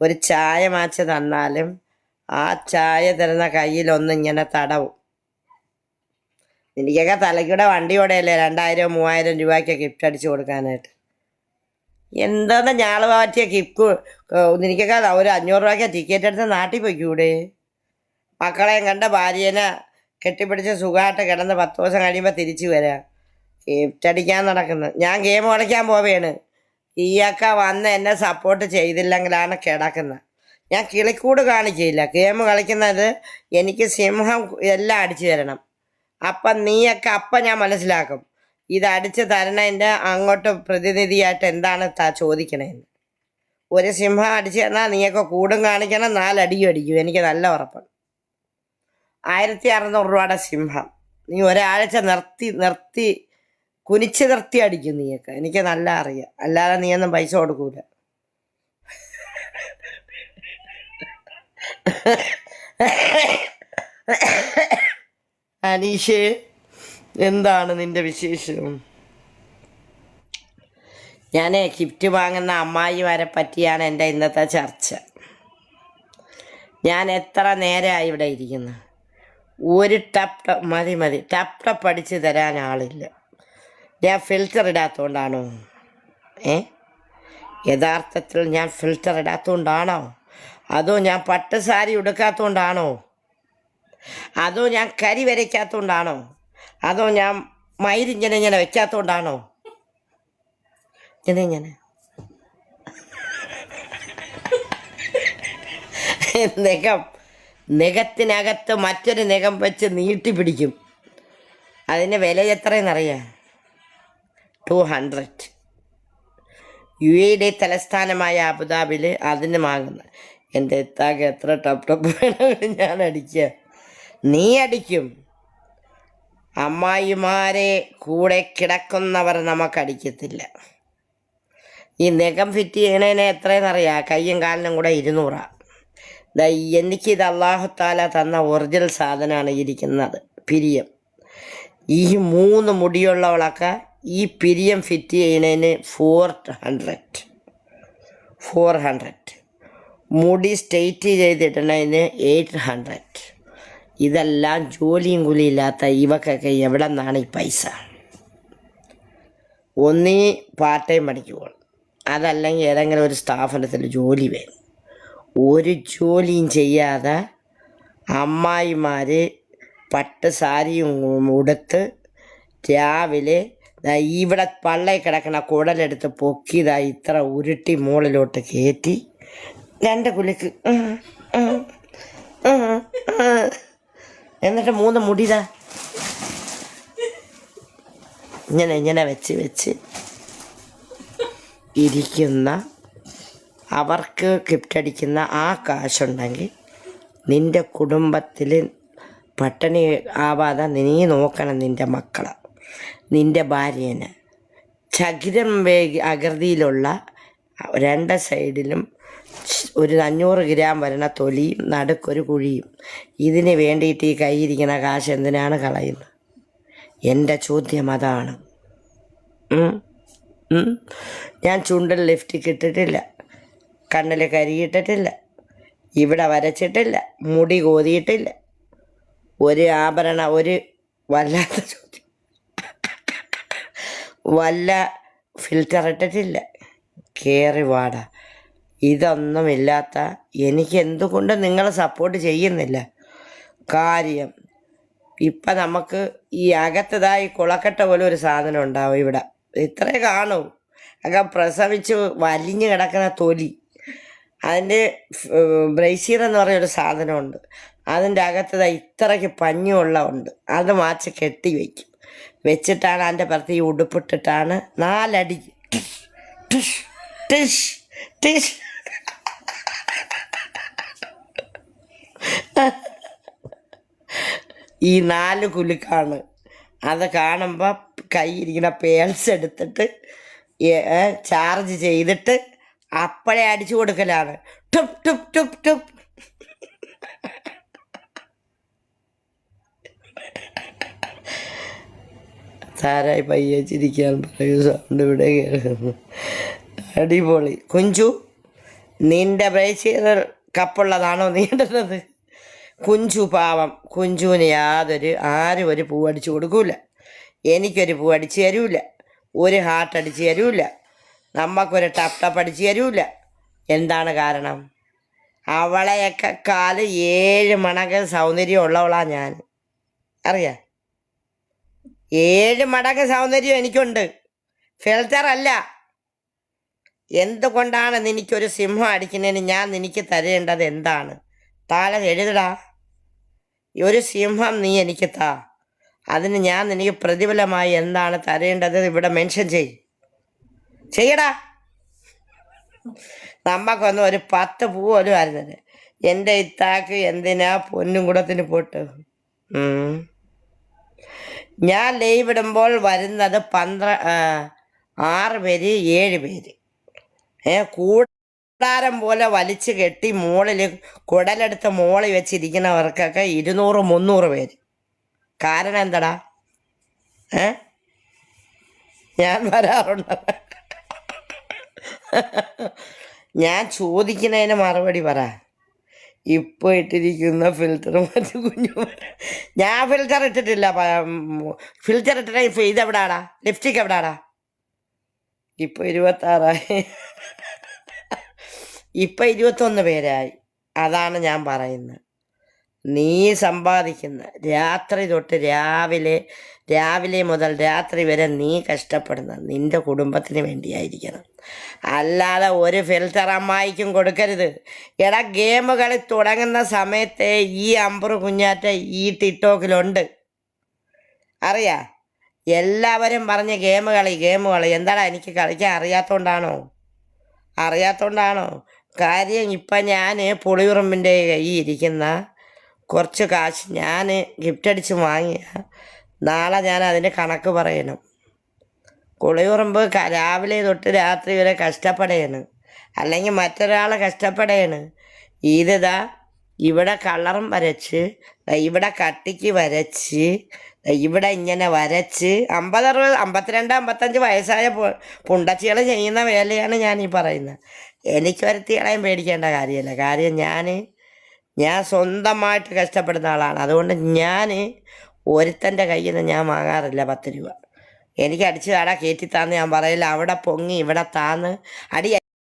ഒരു ചായ മാച്ച് തന്നാലും ആ ചായ തരുന്ന കയ്യിലൊന്ന് ഇങ്ങനെ തടവും. എനിക്കൊക്കെ തലയ്ക്കൂടെ വണ്ടിയോടെയല്ലേ രണ്ടായിരം മൂവായിരം രൂപയ്ക്ക് ഗിഫ്റ്റ് അടിച്ചു കൊടുക്കാനായിട്ട്. എന്താന്ന് ഞാൾ പറ്റിയ ഗിഫ്റ്റ് നിനക്കൊക്കെ ഒരു അഞ്ഞൂറ് രൂപയ്ക്ക് ടിക്കറ്റ് എടുത്ത് നാട്ടിൽ പോയിക്കൂടെ? മക്കളെയും കണ്ട ഭാര്യേനെ കെട്ടിപ്പിടിച്ച് സുഖമായിട്ട് കിടന്ന് പത്ത് ദിവസം കഴിയുമ്പോൾ തിരിച്ചു വരാം. ഗിഫ്റ്റ് അടിക്കാൻ നടക്കുന്നത് ഞാൻ ഗെയിം കളിക്കാൻ പോവുകയാണ് ഈയൊക്കെ വന്ന് എന്നെ സപ്പോർട്ട് ചെയ്തില്ലെങ്കിലാണ് കിടക്കുന്നത്. ഞാൻ കിളിക്കൂട് കാണിക്കില്ല ഗെയിം കളിക്കുന്നത് എനിക്ക് സിംഹം എല്ലാം അടിച്ചു തരണം. അപ്പം നീയൊക്കെ അപ്പം ഞാൻ മനസ്സിലാക്കും. ഇത് അടിച്ച് തരണതിന്റെ അങ്ങോട്ട് പ്രതിനിധിയായിട്ട് എന്താണ് താ ചോദിക്കണേന്ന്. ഒരു സിംഹം അടിച്ചു തന്നാൽ നീയൊക്കെ കൂടും കാണിക്കണം. നാലടിയും അടിക്കും. എനിക്ക് നല്ല ഉറപ്പാണ്. ആയിരത്തി അറുന്നൂറ് രൂപയുടെ സിംഹം. നീ ഒരാഴ്ച നിർത്തി നിർത്തി കുനിച്ച് നിർത്തി അടിക്കും നീയൊക്കെ. എനിക്ക് നല്ല അറിയാം. അല്ലാതെ നീയൊന്നും പൈസ കൊടുക്കൂല. അനീഷേ എന്താണ് നിന്റെ വിശേഷം? ഞാൻ ഗിഫ്റ്റ് വാങ്ങുന്ന അമ്മായിമാരെ പറ്റിയാണ് എന്റെ ഇന്നത്തെ ചർച്ച. ഞാൻ എത്ര നേരമായി ഇവിടെ ഇരിക്കുന്നു? ഒരു ടപ്പ് ടപ്പ് മതി മതി. ടപ്പ് ടപ്പ് അടിച്ച് തരാൻ ആളില്ല. ഞാൻ ഫിൽറ്റർ ഇടാത്തതുകൊണ്ടാണോ ഏ? യഥാർത്ഥത്തിൽ ഞാൻ ഫിൽറ്റർ ഇടാത്തതുകൊണ്ടാണോ അതോ ഞാൻ പട്ട് സാരി ഉടുക്കാത്തതുകൊണ്ടാണോ അതോ ഞാൻ കരി വരയ്ക്കാത്തതുകൊണ്ടാണോ അതോ ഞാൻ മയിരിങ്ങനെ ഇങ്ങനെ വെക്കാത്തതുകൊണ്ടാണോ ഇങ്ങനെ ഇങ്ങനെ. നഖം നഖത്തിനകത്ത് മറ്റൊരു നഖം വെച്ച് നീട്ടി പിടിക്കും. അതിന്റെ വില എത്രയെന്നറിയാം? ടു ഹൺഡ്രഡ് യു എയുടെ തലസ്ഥാനമായ അബുദാബിയിൽ അതിന് വാങ്ങുന്നത് എന്റെ എത്താക്ക് എത്ര ടപ്പ് ടപ്പ് വേണമെങ്കിലും ഞാൻ അടിക്കുക നീ അടിക്കും. അമ്മായിമാരെ കൂടെ കിടക്കുന്നവർ നമുക്കടിക്കത്തില്ല ഈ നഖം ഫിറ്റ് ചെയ്യണതിന് എത്രയെന്നറിയാം? കയ്യും കാലിനും കൂടെ ഇരുന്നൂറാണ് എനിക്ക് ഇത് അള്ളാഹുത്താല തന്ന ഒറിജിനൽ സാധനമാണ് ഇരിക്കുന്നത്. പിരിയം. ഈ മൂന്ന് മുടിയുള്ളവളൊക്കെ ഈ പിരിയം ഫിറ്റ് ചെയ്യുന്നതിന് ഫോർ ഹൺഡ്രഡ് ഫോർ ഹൺഡ്രഡ് മുടി സ്ട്രെയിറ്റ് ചെയ്തിട്ടുണ്ടതിന് എയ്റ്റ് ഹൺഡ്രഡ് ഇതെല്ലാം ജോലിയും കൂലിയില്ലാത്ത ഇവക്കൊക്കെ എവിടെ നിന്നാണ് ഈ പൈസ? ഒന്നീ പാർട്ട് ടൈം പണിക്ക് അതല്ലെങ്കിൽ ഏതെങ്കിലും ഒരു സ്ഥാപനത്തിൽ ജോലി വേണം ഒരു ജോലിയും ചെയ്യാതെ അമ്മായിമാർ പട്ട് സാരിയും ഉടുത്ത് രാവിലെ ഇവിടെ പള്ളയിൽ കിടക്കണ കുടലെടുത്ത് പൊക്കിയതാ ഇത്ര ഉരുട്ടി മുകളിലോട്ട് കയറ്റി. രണ്ട് കുലിക്ക്. എന്നിട്ട് മൂന്ന് മുടിതാ. ഇങ്ങനെ ഇങ്ങനെ വെച്ച് വെച്ച് ഇരിക്കുന്ന അവർക്ക് ഗിഫ്റ്റ് അടിക്കുന്ന ആ കാശുണ്ടെങ്കിൽ നിന്റെ കുടുംബത്തിൽ പട്ടിണി ആവാതെ നീ നോക്കണം നിന്റെ മക്കളെ. നിന്റെ ഭാര്യന്. ചകിരം വേഗി അകൃതിയിലുള്ള രണ്ട് സൈഡിലും ഒരു അഞ്ഞൂറ് ഗ്രാം വരുന്ന തൊലിയും നടുക്കൊരു കുഴിയും. ഇതിന് വേണ്ടിയിട്ട് ഈ കൈയിരിക്കുന്ന കാശ് എന്തിനാണ് കളയുന്നത്? എന്റെ ചോദ്യം അതാണ്. ഞാൻ ചുണ്ടിൽ ലിഫ്റ്റിക്ക് ഇട്ടിട്ടില്ല. കണ്ണിൽ കരിയിട്ടിട്ടില്ല. ഇവിടെ വരച്ചിട്ടില്ല. മുടി കോതിയിട്ടില്ല. ഒരു ആഭരണ ഒരു വല്ലാത്ത വല്ല ഫിൽറ്റർ ഇട്ടിട്ടില്ല. കയറി വാട. ഇതൊന്നുമില്ലാത്ത എനിക്ക് എന്തുകൊണ്ട് നിങ്ങളെ സപ്പോർട്ട് ചെയ്യുന്നില്ല? കാര്യം ഇപ്പം നമുക്ക് ഈ അകത്തതായി കുളക്കട്ട പോലെ ഒരു സാധനം ഉണ്ടാവും ഇവിടെ. ഇത്രേ കാണൂ. ഒക്കെ പ്രസവിച്ച് വലിഞ്ഞു കിടക്കുന്ന തൊലി. അതിന്റെ ബ്രൈസീർ എന്ന് പറയുന്നൊരു സാധനമുണ്ട്. അതിന്റെ അകത്തതായി ഇത്രയ്ക്ക് പഞ്ഞുള്ള ഉണ്ട് അത് മാച്ച് കെട്ടി വയ്ക്കും. വെച്ചിട്ടാണ് അതിന്റെ പുറത്ത് ഈ ഉടുപ്പിട്ടിട്ടാണ് നാലടി ഈ നാല് കുലുക്കാണ്. അത് കാണുമ്പോൾ കൈയിരിക്കുന്ന പേൾസ് എടുത്തിട്ട് ചാർജ് ചെയ്തിട്ട് അപ്പോഴേ അടിച്ചു കൊടുക്കലാണ്. ടുപ് ടുപ് ടുപ് ടുപ്. താരായി പയ്യെ ചിരിക്കാൻ പറയൂ സൗണ്ട് ഇവിടെ കേൾക്കുന്നു. അടിപൊളി. കുഞ്ചു നിന്റെ ബ്രേച്ചീർ കപ്പുള്ളതാണോ നീണ്ടുന്നത് കുഞ്ചു പാവം. കുഞ്ചുവിന് യാതൊരു ആരും ഒരു പൂ അടിച്ചു കൊടുക്കൂല. എനിക്കൊരു പൂ അടിച്ചു തരൂല. ഒരു ഹാർട്ട് അടിച്ചു തരൂല. നമ്മക്കൊരു ടപ്പ് ടപ്പ് അടിച്ചു തരൂല. എന്താണ് കാരണം? അവളെയൊക്കെ കാൽ ഏഴ് മണക്ക് ഉള്ളവളാ ഞാൻ. അറിയാം. ഏഴ് മടങ്ങ് സൗന്ദര്യം എനിക്കുണ്ട്. ഫിൽറ്റർ അല്ല എന്തുകൊണ്ടാണ് നിനക്കൊരു സിംഹം അടിക്കുന്നതിന് ഞാൻ നിനക്ക് തരേണ്ടത് എന്താണ്? താഴെ എഴുതടാ. ഒരു സിംഹം നീ എനിക്ക് താ. അതിന് ഞാൻ നിനക്ക് പ്രതിഫലമായി എന്താണ് തരേണ്ടത് ഇവിടെ മെൻഷൻ ചെയ്. ചെയ്യടാ. നമ്മക്കൊന്നും ഒരു പത്ത് പൂ പോലും ആയിരുന്നില്ല. എന്റെ ഇത്താക്ക് എന്തിനാ പൊന്നും കൂടത്തിന് പോട്ട്. ഞാൻ ലൈവ് ഇടുമ്പോൾ വരുന്നത് പന്ത്ര ആറ് പേര് ഏഴ് പേര്. ഏ കൂടാരം പോലെ വലിച്ചു കെട്ടി മുകളിൽ കുടലെടുത്ത് മോളി വെച്ചിരിക്കുന്നവർക്കൊക്കെ ഇരുന്നൂറ് മുന്നൂറ് പേര്. കാരണം എന്തടാ? ഏ? ഞാൻ വരാറുണ്ട്. ഞാൻ ചോദിക്കുന്നതിന് മറുപടി പറ. ഇപ്പോൾ ഇട്ടിരിക്കുന്ന ഫിൽറ്റർ മറ്റു കുഞ്ഞു ഞാൻ ഫിൽറ്റർ ഇട്ടിട്ടില്ല ഫിൽറ്റർ ഇട്ടിട്ട് ഇത് എവിടാടാ? ലിപ്സ്റ്റിക് എവിടാടാ? ഇപ്പോൾ ഇരുപത്താറായി. ഇപ്പം ഇരുപത്തൊന്ന് പേരായി. അതാണ് ഞാൻ പറയുന്നത്. നീ സമ്പാദിക്കുന്ന രാത്രി തൊട്ട് രാവിലെ രാവിലെ മുതൽ രാത്രി വരെ നീ കഷ്ടപ്പെടുന്ന നിന്റെ കുടുംബത്തിന് വേണ്ടിയായിരിക്കണം. അല്ലാതെ ഒരു ഫിൽറ്റർ അമ്മായിക്കും കൊടുക്കരുത്. എടാ ഗെയിം കളി തുടങ്ങുന്ന സമയത്തെ ഈ അമ്പറ് കുഞ്ഞാറ്റ ഈ ടിക്ടോക്കിലുണ്ട്. അറിയാ? എല്ലാവരും പറഞ്ഞ് ഗെയിം കളി ഗെയിം കളി. എന്താടാ എനിക്ക് കളിക്കാൻ അറിയാത്തോണ്ടാണോ? അറിയാത്തോണ്ടാണോ? കാര്യം ഇപ്പം ഞാൻ പുളിയുറുമ്പിന്റെ കൈ ഇരിക്കുന്ന കുറച്ച് കാശ് ഞാൻ ഗിഫ്റ്റ് അടിച്ച് വാങ്ങിയ നാളെ ഞാൻ അതിന്റെ കണക്ക് പറയണം. കുളിയുറമ്പ് രാവിലെ തൊട്ട് രാത്രി വരെ കഷ്ടപ്പെടുകയാണ് അല്ലെങ്കിൽ മറ്റൊരാളെ കഷ്ടപ്പെടുകയാണ് ഇതാ ഇവിടെ കളറും വരച്ച് ഇവിടെ കട്ടിക്ക് വരച്ച് ഇവിടെ ഇങ്ങനെ വരച്ച് അമ്പത് അറുപത് അമ്പത്തിരണ്ട് അമ്പത്തഞ്ച് വയസ്സായ പുണ്ടച്ചികൾ ചെയ്യുന്ന വേലയാണ് ഞാൻ ഈ പറയുന്നത്. എനിക്ക് വരുത്തികളെയും പേടിക്കേണ്ട കാര്യമല്ല. കാര്യം ഞാൻ ഞാൻ സ്വന്തമായിട്ട് കഷ്ടപ്പെടുന്ന ആളാണ്. അതുകൊണ്ട് ഞാൻ ഒരുത്തന്റെ കയ്യിൽ നിന്ന് ഞാൻ വാങ്ങാറില്ല പത്ത് രൂപ. എനിക്ക് അടിച്ചു താടാ കയറ്റി താന്ന് ഞാൻ പറയില്ല. അവിടെ പൊങ്ങി ഇവിടെ താന്ന്. അടി